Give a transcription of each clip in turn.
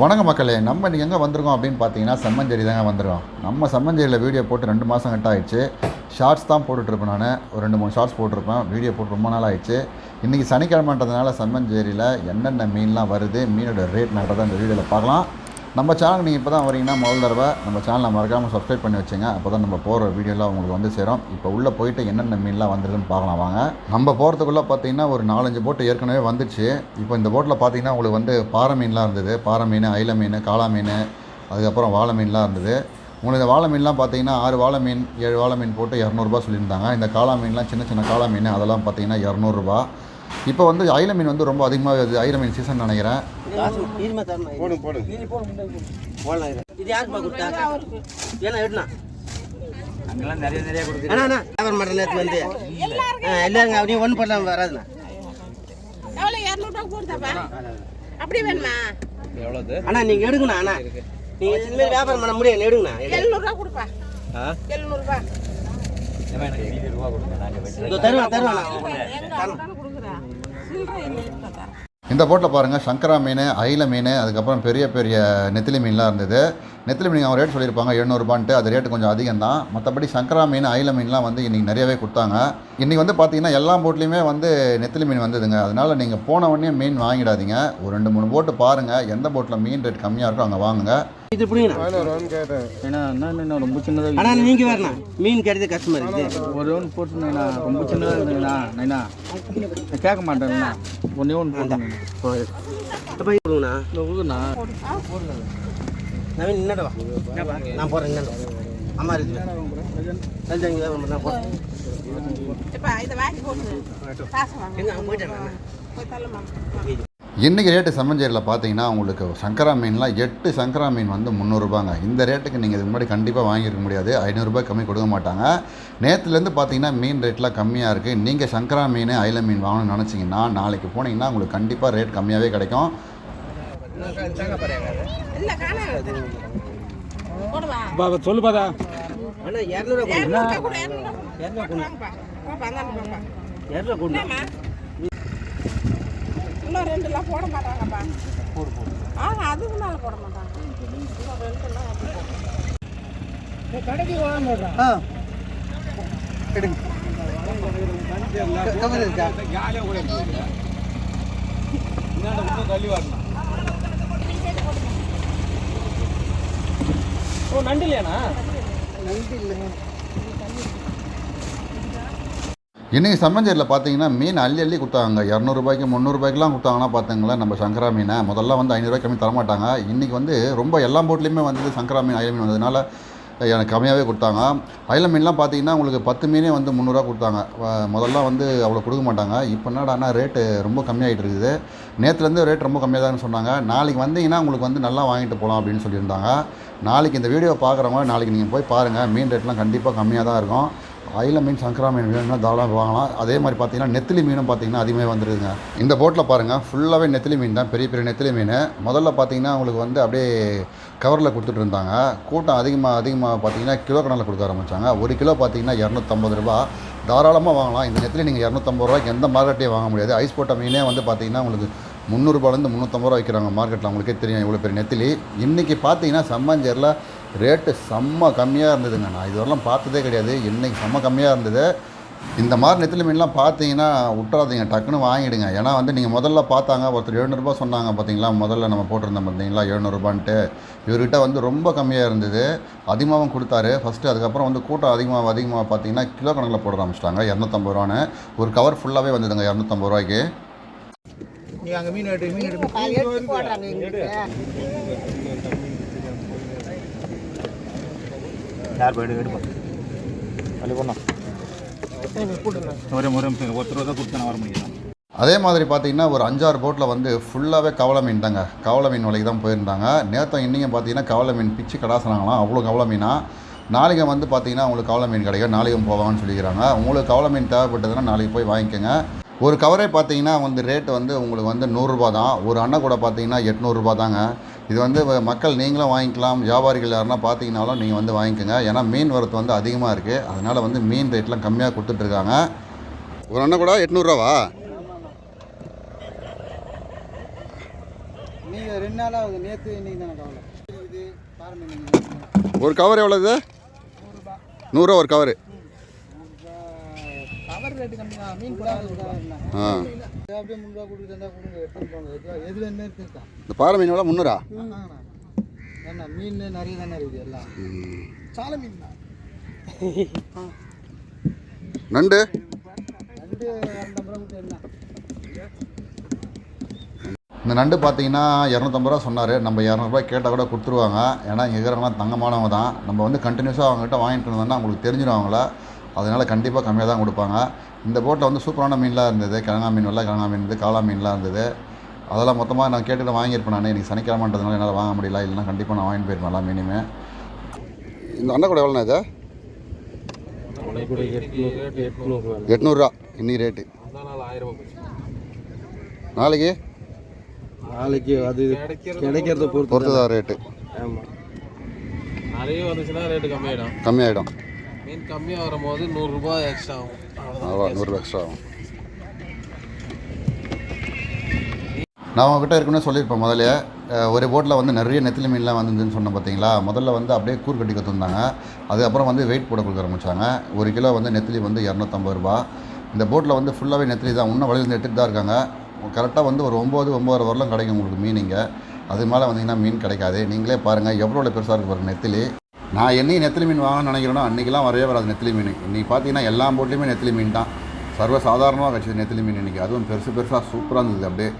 வணக்கம் மக்களே நம்ம இன்றைக்கி எங்கே வந்திருக்கோம் அப்படின்னு பார்த்தீங்கன்னா செம்மஞ்சேரி தாங்க வந்திருக்கோம். நம்ம செம்மஞ்சேரியில் வீடியோ போட்டு ரெண்டு மாதம் கிட்ட ஆயிடுச்சு. ஷார்ட்ஸ் தான் போட்டுட்ருப்பேன் நான். ஒரு ரெண்டு மூணு ஷார்ட்ஸ் போட்டிருப்பேன். வீடியோ போட்டு ரொம்ப நாள் ஆயிடுச்சு. இன்றைக்கி சனிக்கிழமைன்றதுனால செம்மஞ்சேரியில் என்னென்ன மீன்லாம் வருது மீனோட ரேட் நன்றதை அந்த வீடியோவில் பார்க்கலாம். நம்ம சேனலுக்கு நீங்கள் இப்போ தான் வரீங்கன்னா முதல் தடவை நம்ம சேனலை மறக்காமல் சப்ஸ்கிரைப் பண்ணி வச்சுங்க. அப்போ தான் நம்ம போகிற வீடியோலாம் உங்களுக்கு வந்து சேரும். இப்போ உள்ளே போயிட்டு என்னென்ன மீன்லாம் வந்துருக்குன்னு பார்க்கலாம் வாங்க. நம்ம போகிறதுக்குள்ளே பார்த்தீங்கன்னா ஒரு நாலஞ்சு போட்டு ஏற்கனவே வந்துச்சு இப்போ இந்த போட்டில் பார்த்தீங்கன்னா உங்களுக்கு வந்து பாறை மீன்லாம் இருந்தது. பாறை மீன் ஐல மீன் காளா மீன் அதுக்கப்புறம் வாழை மீன்லாம் இருந்தது. உங்களுக்கு இந்த வாழை மீன்லாம் பார்த்தீங்கன்னா ஆறு வாழை மீன் ஏழு வாழை மீன் போட்டு இரநூறுபா சொல்லியிருந்தாங்க. இந்த காளா மீன்லாம் சின்ன சின்ன காளா மீன். அதெல்லாம் பார்த்தீங்கன்னா இரநூறுபா இப்போ வந்து ஐல மீன் வந்து ரொம்ப அதிகமாக வருது. ஐல மீன் சீசன் நினைக்கிறேன். இது அங்கெல்லாம் நிறைய நிறைய கொடுக்குது. அண்ணா அண்ணா வியாபாரம் பண்ணுற நேரத்து வந்து. ஆ இல்லைங்க அப்படியே ஒன்றும் பண்ணலாம் வராதுண்ணா. எவ்வளோ இரநூறுவா கொடுத்தப்பா. அப்படி வேணுமா? எவ்வளோது அண்ணா நீங்கள் எடுங்கண்ணா அண்ணா. நீங்கள் இனிமேல் வியாபாரம் பண்ண முடியாது எடுங்கண்ணா. கொடுப்பா. இதோ தருவேன் இந்த போட்டில் பாருங்கள் சங்கரா மீன் அயில மீன் அதுக்கப்புறம் பெரிய பெரிய நெத்திலி மீன்லாம் இருந்தது. நெத்திலி மீன் அவங்க ரேட் சொல்லியிருப்பாங்க எழுநூறுபான்ட்டு அது ரேட்டு கொஞ்சம் அதிகம் தான் மற்றபடி சங்கரா மீன் அயில மீன்லாம் வந்து இன்றைக்கி நிறையவே கொடுத்தாங்க. இன்றைக்கி வந்து பார்த்தீங்கன்னா எல்லா போட்லேயுமே வந்து நெத்திலி மீன் வந்ததுங்க. அதனால் நீங்கள் போன உடனே மீன் வாங்கிடாதீங்க. ஒரு ரெண்டு மூணு போட்டு பாருங்கள் எந்த போட்டில் மீன் ரேட் கம்மியாக இருக்கோ அங்கே வாங்குங்க. இது பிடிங்கண்ணா. ரொம்ப சின்னதாக அண்ணா நீங்கள் வரணும் மீன் கிடையாது கஷ்டமாக இருக்குது ஒரு ஒன்று போட்டுருந்தேண்ணா ரொம்ப சின்னதாக இருந்ததுண்ணா நைனா. கேட்க மாட்டேன்ண்ணா ஒன்றே ஒன்று போட்டுருந்தேன் அப்போ கொடுங்கண்ணா கொடுக்குண்ணா நவீன் என்னடா வா. நான் போடுறேன் என்னடா அம்மா இருக்குது போடுறேன் இப்ப இதை வாங்கி போட்டு போய் தள்ளுமா இன்றைக்கி ரேட்டு செம்மஞ்சேரியில் பார்த்தீங்கன்னா உங்களுக்கு சங்கரா மீன்லாம் எட்டு சங்கரா மீன் வந்து முந்நூறுபாங்க இந்த ரேட்டுக்கு நீங்கள் இதுக்கு முன்னாடி கண்டிப்பாக வாங்கியிருக்க முடியாது. ஐநூறுரூபா கம்மி கொடுக்க மாட்டாங்க. நேற்றுலேருந்து பார்த்தீங்கன்னா மீன் ரேட்லாம் கம்மியாக இருக்குது நீங்கள் சங்கரா மீன் ஐல மீன் வாங்கணும்னு நினச்சிங்கன்னா நாளைக்கு போனீங்கன்னா உங்களுக்கு கண்டிப்பாக ரேட் கம்மியாகவே கிடைக்கும். இல்ல காண போடுவா பாபா சொல்லு பாதா அண்ணா இரநூறுவா கொடுங்க இரநூறுவா கூட இரநூறுவா வாங்கப்பா பாப்பா அந்தாண்ட பாப்பா இரநூறுவா ரெண்டுலாம் போட மாட்டாங்கப்பா. ஆ அதுக்கு மேலே போட மாட்டாங்க. ரெண்டுலாம் அப்படி போட ஆ. எடுங்க. கவர் இருக்கா? ஓ நண்டு இல்லையாண்ணா? இன்றைக்கி சம்மஞ்சேரியில் பார்த்தீங்கன்னா மீன் அள்ளி அள்ளி கொடுத்தாங்க. இரநூறுபாய்க்கு முந்நூறுபாய்க்குலாம் கொடுத்தாங்கன்னா பார்த்துங்களேன் நம்ம சங்கரா மீனை. முதல்ல வந்து ஐநூறுரூவா கம்மி தரமாட்டாங்க. இன்றைக்கி வந்து ரொம்ப எல்லா போட்லேயுமே வந்து சங்கரா மீன் அயல் மீன் வந்ததுனால எனக்கு கம்மியாகவே கொடுத்தாங்க. அயல மீன்லாம் பார்த்தீங்கன்னா உங்களுக்கு பத்து மீனே வந்து முந்நூறுரூவா கொடுத்தாங்க. முதல்ல வந்து அவ்வளோ கொடுக்க மாட்டாங்க. இப்போ என்னடானா ரேட்டு ரொம்ப கம்மியாகிட்டு இருக்குது. நேற்றுலேருந்து ரேட் ரொம்ப கம்மியாக தான் சொன்னாங்க. நாளைக்கு வந்தீங்கன்னா உங்களுக்கு வந்து நல்லா வாங்கிட்டு போகலாம் அப்படின்னு சொல்லியிருந்தாங்க. நாளைக்கு இந்த வீடியோ பார்க்குறவங்க நாளைக்கு நீங்கள் போய் பாருங்கள் மீன் ரேட்லாம் கண்டிப்பாக கம்மியாக தான் இருக்கும். அயில மீன் சங்கரா மீன் வேணும்னா தாராளமாக வாங்கலாம். அதே மாதிரி பார்த்தீங்கன்னா நெத்திலி மீனும் பார்த்தீங்கன்னா அதிகமாக வந்துருதுங்க. இந்த போட்டில் பாருங்கள் ஃபுல்லாகவே நெத்திலி மீன் தான் பெரிய பெரிய நெத்திலி மீன். முதல்ல பார்த்தீங்கன்னா உங்களுக்கு வந்து அப்படியே கவரில் கொடுத்துட்டு இருந்தாங்க. கூட்டம் அதிகமாக அதிகமாக பார்த்தீங்கன்னா கிலோ கணக்கில் கொடுக்க ஆரம்பித்தாங்க ஒரு கிலோ பார்த்தீங்கன்னா இரநூத்தம்பது ரூபா. தாராளமாக வாங்கலாம். இந்த நெத்திலி நீங்கள் இரநூத்தம்பது ரூபாய்க்கு எந்த மார்க்கெட்டையும் வாங்க முடியாது. ஐஸ் போட்ட மீனே வந்து பார்த்தீங்கன்னா உங்களுக்கு முந்நூறுபாலேருந்து முந்நூற்றம்பது ரூபா விற்கிறாங்க மார்க்கெட்டில் அவங்களுக்கே தெரியும் இவ்வளோ பெரிய நெத்திலி. இன்றைக்கி பார்த்தீங்கன்னா சம்மஞ்சேரில் ரேட்டு செம்ம கம்மியாக இருந்ததுங்க. நான் இதுவரெல்லாம் பார்த்ததே கிடையாது. இன்றைக்கி செம்ம கம்மியாக இருந்தது. இந்த மாதிரி நெத்திலி மீன்லாம் பார்த்தீங்கன்னா விட்டுறாதீங்க டக்குன்னு வாங்கிடுங்க. ஏன்னா வந்து நீங்கள் முதல்ல பார்த்தாங்க ஒருத்தர் எழுநூறுபா சொன்னாங்க பார்த்தீங்களா? முதல்ல நம்ம போட்டிருந்தோம் பார்த்தீங்களா? எழுநூறுபான்ட்டு. இவர்கிட்ட வந்து ரொம்ப கம்மியாக இருந்தது. அதிகமாகவும் கொடுத்தாரு. ஃபஸ்ட்டு அதுக்கப்புறம் வந்து கூட்டம் அதிகமாக அதிகமாக பார்த்தீங்கன்னா கிலோ கணக்கில் போட ஆரம்பிச்சிட்டாங்க. இரநூத்தம்பது ரூபான்னு. ஒரு கவர் ஃபுல்லாகவே வந்ததுங்க. இரநூத்தம்பது ரூபாய்க்கு. நீங்கள் அங்கே மீன் மீன் யார் போய்டு எடுப்போம் அள்ளி ஒரே முறை ஒருத்தர் தான் கொடுத்தா வர முடியும்? அதே மாதிரி பார்த்தீங்கன்னா ஒரு அஞ்சாறு போட்டில் வந்து ஃபுல்லாகவே கவலை மீன் தாங்க. கவலை மீன் வலைக்கு தான் போயிருந்தாங்க. நேற்று இன்றைக்கும் பார்த்தீங்கன்னா கவலை மீன் பிச்சு கடாசனாங்களாம் அவ்வளோ கவலை மீனாக நாளைக்கு வந்து பார்த்தீங்கன்னா உங்களுக்கு கவலை மீன் கிடைக்கும். நாளைக்கும் போவாங்கன்னு சொல்லிக்கிறாங்க. உங்களுக்கு கவலை மீன் தேவைப்பட்டதுன்னா நாளைக்கு போய் வாங்கிக்கோங்க. ஒரு கவரே பார்த்தீங்கன்னா வந்து ரேட்டு வந்து உங்களுக்கு வந்து நூறுரூபா தான். ஒரு அண்ணன் கூட பார்த்தீங்கன்னா எட்நூறுரூபா தாங்க. இது வந்து மக்கள் நீங்களும் வாங்கிக்கலாம். வியாபாரிகள் யாருன்னா பார்த்தீங்கனாலும் நீங்கள் வந்து வாங்கிக்கோங்க. ஏன்னா மீன் வரத்து வந்து அதிகமாக இருக்குது அதனால் வந்து மீன் ரேட்லாம் கம்மியாக கொடுத்துட்ருக்காங்க. ஒரு அண்ணன் கூட எட்நூறுரூவா நீங்கள் ரெண்டு ஆகுது. நேற்று தானே கவலை. இது ஒரு கவர் எவ்வளோ இது? நூறுரூவா ஒரு கவர். இந்த பாறை மீன் எவ்வளோ முந்நூறா? என்ன மீன் நிறைய தானே இருக்குது எல்லாம். சாலை மீன் நண்டு? இந்த நண்டு பார்த்தீங்கன்னா இரநூத்தம்பது ரூபா சொன்னார். நம்ம இரநூறுபாய் கேட்டால் கூட கொடுத்துருவாங்க. ஏன்னா இங்கே இருக்கிறவங்களாம் தங்கமானவங்க தான். நம்ம வந்து கண்டினியூஸாக அவங்ககிட்ட வாங்கிட்டு இருந்தோம்னா அவங்களுக்கு தெரிஞ்சிடும் அவங்கள. அதனால் கண்டிப்பாக கம்மியாக தான் கொடுப்பாங்க. இந்த போட்டில் வந்து சூப்பரான மீன்லாம் இருந்தது. கிழங்கா மீன் வெள்ளை கிழங்கா மீன் இருந்தது காளா மீன்லாம் இருந்தது. அதெல்லாம் மொத்தமாக நான் கேட்டுட்டு வாங்கியிருப்பேன் நான். இன்றைக்கி சனிக்கிழமைன்றதுனால என்னால் வாங்க முடியல. இல்லைன்னா கண்டிப்பாக நான் வாங்கிட்டு போயிருப்பேன் எல்லா மீனுமே. இந்த அண்ணன் கூட எவ்வளோண்ணா இது? எட்நூறுரூவா. இன்னைக்கு ரேட்டு நாளைக்கு? நாளைக்கு அது கிடைக்கிறத பொறுத்து பொறுத்ததான் ரேட்டு ஆமாம் நிறைய வந்துச்சுன்னா ரேட்டு கம்மியாயிடும். கம்மியாயிடும். மீன் கம்மியாக வரும்போது நூறுரூபா எக்ஸ்ட்ரா ஆகும். அவ்வளோ நூறுரூவா எக்ஸ்ட்ரா ஆகும். நான் உங்ககிட்ட இருக்குன்னு சொல்லியிருப்பேன் முதல்ல ஒரு போட்டில் வந்து நிறைய நெத்திலி மீன்லாம் வந்துருந்துன்னு சொன்னேன் பார்த்தீங்களா? முதல்ல வந்து அப்படியே கூர் கட்டி கற்றுருந்தாங்க அதுக்கப்புறம் வந்து வெயிட் போட கொடுக்க ஆரம்பித்தாங்க ஒரு கிலோ வந்து நெத்திலி வந்து இரநூத்தம்பது ரூபா. இந்த போட்டில் வந்து ஃபுல்லாகவே நெத்திலி தான். இன்னும் வழியிலேருந்து எடுத்துகிட்டு தான் இருக்காங்க. கரெக்டாக வந்து ஒரு ஒம்பது ஒம்பது வரலாம் கிடைக்கும் உங்களுக்கு மீன் இங்கே. அது மேலே வந்தீங்கன்னா மீன் கிடைக்காது. நீங்களே பாருங்கள் எவ்வளோ பெருசாக இருக்கு பாருங்கள் நெத்திலி. நான் என்னைக்கு நெத்திலி மீன் வாங்கணும்னு நினைக்கிறேனோ அன்றைக்கெலாம் வரவே வராது நெத்திலி மீன். இன்றைக்கி பார்த்தீங்கன்னா எல்லா போட்லேயுமே நெத்திலி மீன் தான். சர்வ சாதாரணமாக கிடச்சிது நெத்திலி மீன் இன்றைக்கி அதுவும் பெருசு பெருசாக சூப்பராக இருந்தது. அப்படியே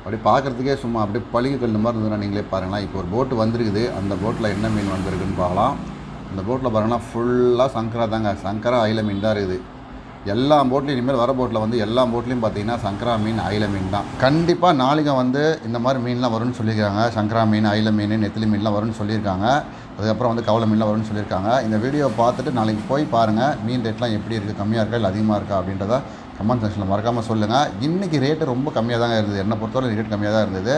அப்படியே பார்க்குறதுக்கே சும்மா அப்படியே பளிங்கு கல் மாதிரி இருந்ததுன்னா நீங்களே பாருங்களேன். இப்போ ஒரு போட்டு வந்திருக்குது. அந்த போட்டில் என்ன மீன் வந்திருக்குன்னு பார்க்கலாம். அந்த போட்டில் பாருங்கன்னா ஃபுல்லாக சங்கரா தாங்க. சங்கரா அயில மீன் தான் இருக்குது. எல்லா போட்லையும் இனிமேல் வர போட்டில் வந்து எல்லா போட்லேயும் பார்த்தீங்கன்னா சங்கரா மீன் அயில மீன் தான். கண்டிப்பாக நாளைக்கு வந்து இந்த மாதிரி மீன்லாம் வரும்னு சொல்லியிருக்காங்க. சங்கரா மீன் அயில மீன் நெத்திலி மீன்லாம் வரும்னு சொல்லியிருக்காங்க. அதுக்கப்புறம் வந்து கவலை மீன்லாம் வரும்னு சொல்லியிருக்காங்க. இந்த வீடியோ பார்த்துட்டு நாளைக்கு போய் பாருங்கள் மீன் ரேட்லாம் எப்படி இருக்குது கம்மியாக இருக்கா இல்லை அதிகமாக இருக்கா அப்படின்றத கமெண்ட் செக்ஷனில் மறக்காமல் சொல்லுங்கள் இன்றைக்கி ரேட்டு ரொம்ப கம்மியாக தாங்க இருந்தது. என்னை பொறுத்தவரை ரேட் கம்மியாக தான் இருந்தது.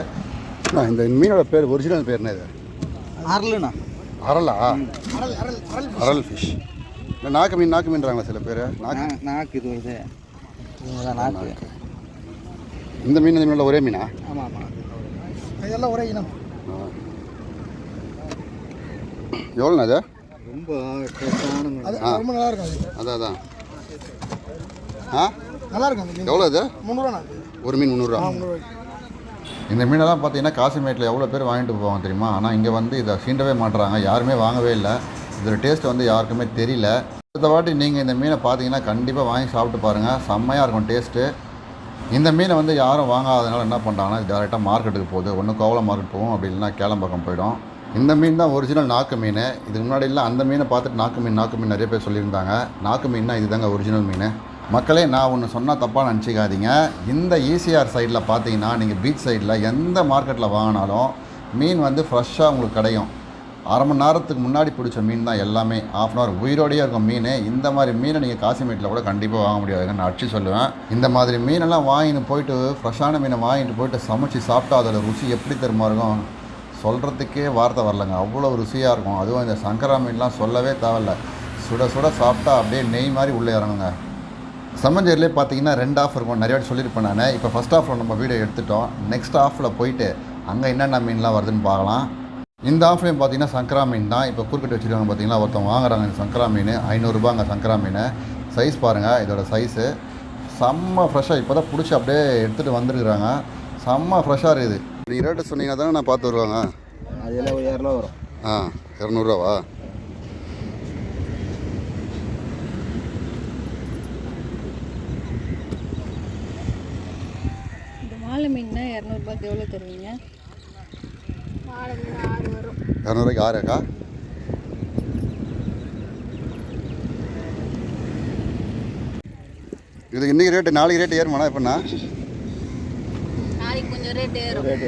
இந்த மீனோட பேர் ஒரிஜினல் பேர் என்ன இது? அரலுண்ணா அரலா அரல் அரல் அரல் அரல் ஃபிஷ் இல்லை நாக்கு மீன் நாக்கு மீன்றாங்களா சில பேர். நாக்கு? நாக்கு இது இது. இதுதான் நாக்கு. இந்த மீன் இந்த மீனில் ஒரே மீனா? ஆமாம் ஆமாம். இதெல்லாம் ஒரே இனம். எவ்வளோண்ணா அது ரொம்ப ரொம்ப நல்லா இருக்கும் அது. அதான் அதான். ஆ? நல்லா இருக்கும் எவ்வளோ அது? முந்நூறுவா ஒரு மீன் முந்நூறுரூவா. இந்த மீனெல்லாம் பார்த்தீங்கன்னா காசிமேட்டில் எவ்வளோ பேர் வாங்கிட்டு போவாங்க தெரியுமா? ஆனால் இங்கே வந்து இதை சீண்டவே மாட்டுறாங்க. யாருமே வாங்கவே இல்லை. இதோட டேஸ்ட் வந்து யாருக்குமே தெரியல. அடுத்த வாட்டி நீங்கள் இந்த மீனை பார்த்தீங்கன்னா கண்டிப்பாக வாங்கி சாப்பிட்டு பாருங்கள் செம்மையாக இருக்கும் டேஸ்ட்டு இந்த மீனை வந்து யாரும் வாங்காதனால என்ன பண்ணுறாங்கன்னா டேரெக்டாக மார்க்கெட்டுக்கு போகுது. ஒன்று கோவலம் மார்க்கெட் போகும். அப்படி இல்லைன்னா கேளம்பாக்கம் போயிடும். இந்த மீன் தான் ஒரிஜினல் நாக்கு மீன். இதுக்கு முன்னாடிலாம் அந்த மீனை பார்த்துட்டு நாக்கு மீன் நாக்கு மீன் நிறைய பேர் சொல்லியிருந்தாங்க. நாக்கு மீன்னா இதுதாங்க ஒரிஜினல் மீன். மக்களே நான் ஒன்று சொன்னால் தப்பாக நினச்சிக்காதீங்க. இந்த ஈசிஆர் சைடில் பார்த்தீங்கன்னா நீங்கள் பீச் சைடில் எந்த மார்க்கெட்டில் வாங்கினாலும் மீன் வந்து ஃப்ரெஷ்ஷாக உங்களுக்கு கிடைக்கும் அரை மணி நேரத்துக்கு முன்னாடி பிடிச்ச மீன் தான் எல்லாமே. ஆஃப் அன் ஹவர் உயிரோடையே இருக்கும் மீன். இந்த மாதிரி மீனை நீங்கள் காசிமேட்டில் கூட கண்டிப்பாக வாங்க முடியாதுங்க நான் அடிச்சு சொல்லுவேன். இந்த மாதிரி மீனெல்லாம் வாங்கிட்டு போயிட்டு ஃப்ரெஷ்ஷான மீனை வாங்கிட்டு போயிட்டு சமைச்சு சாப்பிட்டா அதோட ருசி எப்படி தெரியுமா இருக்கும்? சொல்கிறதுக்கே வார்த்தை வரலங்க. அவ்வளோ ருசியாக இருக்கும். அதுவும் இந்த சங்கரா மீன்லாம் சொல்லவே தேவையில்ல. சுட சுட சாப்பிட்டா அப்படியே நெய் மாதிரி உள்ளே இறங்குங்க. சம்மஞ்சேரிலே பார்த்தீங்கன்னா ரெண்டு ஆஃப் இருக்கும். நிறைய வாட்டி சொல்லியிருப்பேன் நான். இப்போ ஃபஸ்ட் ஆஃபில் நம்ம வீடியோ எடுத்துட்டோம். நெக்ஸ்ட் ஆஃபில் போயிட்டு அங்கே என்னென்ன மீன்லாம் வருதுன்னு பார்க்கலாம். இந்த ஆஃப்லேயும் பார்த்தீங்கன்னா சங்கரா மீன் தான். இப்போ குறுக்கிட்டு வச்சுருக்காங்க பார்த்தீங்கன்னா ஒருத்தவங்க வாங்குறாங்க இந்த சங்கரா மீன். ஐநூறுரூபாங்க சங்கரா மீன். சைஸ் பாருங்கள் இதோட சைஸு செம்ம ஃப்ரெஷ்ஷாக இப்போ தான் பிடிச்சி அப்படியே எடுத்துகிட்டு வந்துருக்குறாங்க. செம்ம ஃப்ரெஷ்ஷாக இருக்குது. நீங்கள் ரேட்டு சொன்னீங்கன்னா தானே நான் பார்த்து வருவாங்க? அதெல்லாம் இரநூறுவா வரும். ஆ இரநூறுவாவா? இந்த மாலை மீன்னா இரநூறுபாய்க்கு எவ்வளோ தருவீங்க? இரநூறுவாய்க்கு ஆறு அக்கா இது இன்றைக்கி ரேட்டு நாளைக்கு ரேட்டு ஏறுமாண்ணா எப்படிண்ணா?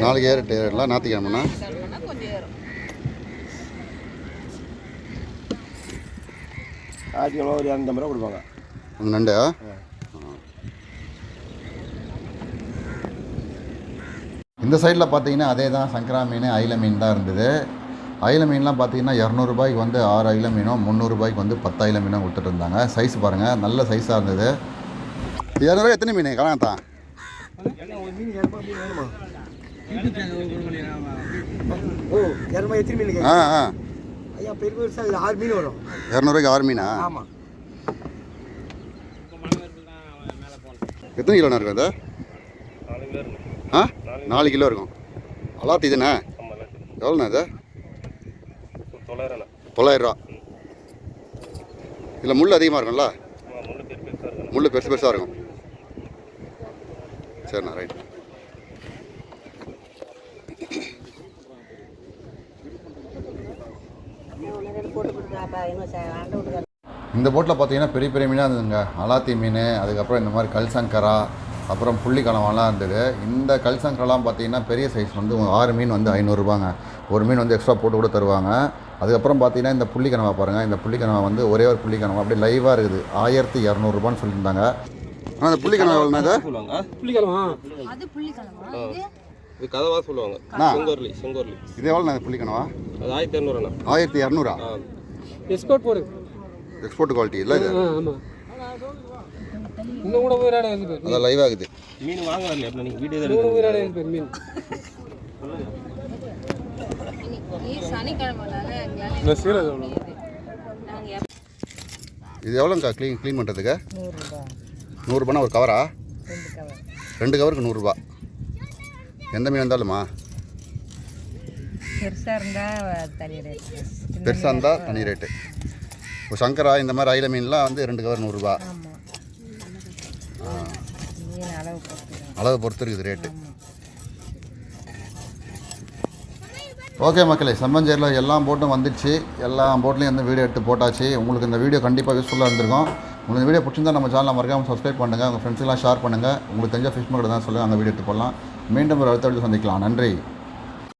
நாளைக்கு ஏறிட்டு ஏறலாம். ஞாத்திக்கிழமைண்ணா கிழமைனா கொஞ்சம் ஏறும். ஆயிரத்தி எவ்வளோ ஒரு இரநூத்தம்பது ரூபா கொடுப்பாங்க. நண்டு இந்த சைடில் பார்த்தீங்கன்னா அதே தான் சங்கரா மீன் அயில மீன் தான் இருந்தது. அயில மீன்லாம் பார்த்தீங்கன்னா இரநூறுபாய்க்கு வந்து ஆறு அயில மீனும் முந்நூறுபாய்க்கு வந்து பத்து அயில மீனும் கொடுத்துட்டு இருந்தாங்க. சைஸ் பாருங்கள் நல்ல சைஸாக இருந்தது. இரநூறுவா எத்தனை மீன்? கலாத்தான் ஒரு மீன் இரநூறுபா மீன் வேணுமா ஓ இரநூறு எத்தனை மீன் ஆ ஆ. ஐயா பெரிய பெருசாக இது ஆறு மீன் வரும். இரநூறுவாய்க்கு ஆறு மீனா? ஆமாம் எத்தனை கிலோண்ணா இருக்கும் அது? ஆ? நாலு கிலோ இருக்கும். அலாத்தி இதுண்ணே? எவ்வளோண்ணா இது? தொள்ளாயிரரூவா. இதில் முள் அதிகமாக இருக்கும்ல? முள் பெருசு பெருசாக இருக்கும். சரிண்ணா ரைட் இந்த போட்டில் பார்த்தீங்கன்னா பெரிய பெரிய மீனாக இருந்ததுங்க. அலாத்தி மீன் அதுக்கப்புறம் இந்த மாதிரி கல்சங்கரா அப்புறம் புள்ளி கனவாலாம் இருந்தது. இந்த கல்சங்கரெலாம் பார்த்தீங்கன்னா பெரிய சைஸ் வந்து ஆறு மீன் வந்து ஐநூறுரூபாங்க ஒரு மீன் வந்து எக்ஸ்ட்ரா போட்டு கூட தருவாங்க. அதுக்கப்புறம் பார்த்தீங்கன்னா இந்த புள்ளி கனவா பாருங்கள் இந்த புள்ளி கனவா வந்து ஒரே ஒரு புள்ளி கனவா. அப்படியே லைவாக இருக்குது. ஆயிரத்தி இரநூறுபான்னு சொல்லியிருந்தாங்க. ஆனால் இந்த புள்ளி கனவா எவ்வளோண்ணா சொல்லுவாங்க அது புள்ளிக்கிழமா. இது? இது கதவா சொல்லுவாங்க. செங்கோர்லி செங்கோர்லி. இது எவ்வளோண்ணா இந்த புள்ளி கனவா அது ஆயிரத்தி இரநூறுண்ணா ஆயிரத்தி இரநூறா எஸ்கோட் போடு எக்ஸ்போர்ட் குவாலிட்டி இல்லை இது? ஆ ஆமாம் இன்னும் கூட உயிராட இருந்து அதான் லைவ் ஆகுது. மீன் வாங்க வரல அப்படின்னா நீங்கள் வீடியோ தான் உயிராட. இருந்து மீன். இது எவ்வளோங்க்கா க்ளீன் க்ளீன் பண்ணுறதுக்கு நூறுரூபானா ஒரு கவரா ரெண்டு கவருக்கு நூறுரூபா. எந்த மீன் இருந்தாலுமா பெருசாக இருந்தால் தனி ரேட்டு பெருசாக இருந்தால் தனி ரேட்டு இப்போ சங்கரா இந்த மாதிரி அயில மீன்லாம் வந்து ரெண்டு கவர் நூறுரூபா. அளவு பொறுத்து இருக்குது ரேட்டு ஓகே மக்களே செம்மஞ்சேரியில் எல்லா போட்டும் வந்துடுச்சு. எல்லா போட்லேயும் வந்து வீடியோ எடுத்து போட்டாச்சு. உங்களுக்கு இந்த வீடியோ கண்டிப்பாக யூஸ்ஃபுல்லாக இருந்திருக்கும். உங்களுக்கு வீடியோ பிடிச்சிருந்தா நம்ம சேனலை மறக்காமல் சப்ஸ்கிரைப் பண்ணுங்கள் உங்கள் ஃப்ரெண்ட்ஸ்லாம் ஷேர் பண்ணுங்கள் உங்களுக்கு தெரிஞ்ச ஃபிஷ் மார்க்கெட் தான் சொல்லுங்கள் அங்கே வீடியோ எடுத்து போடலாம். மீண்டும் ஒரு அடுத்த வீடியோ சந்திக்கலாம். நன்றி.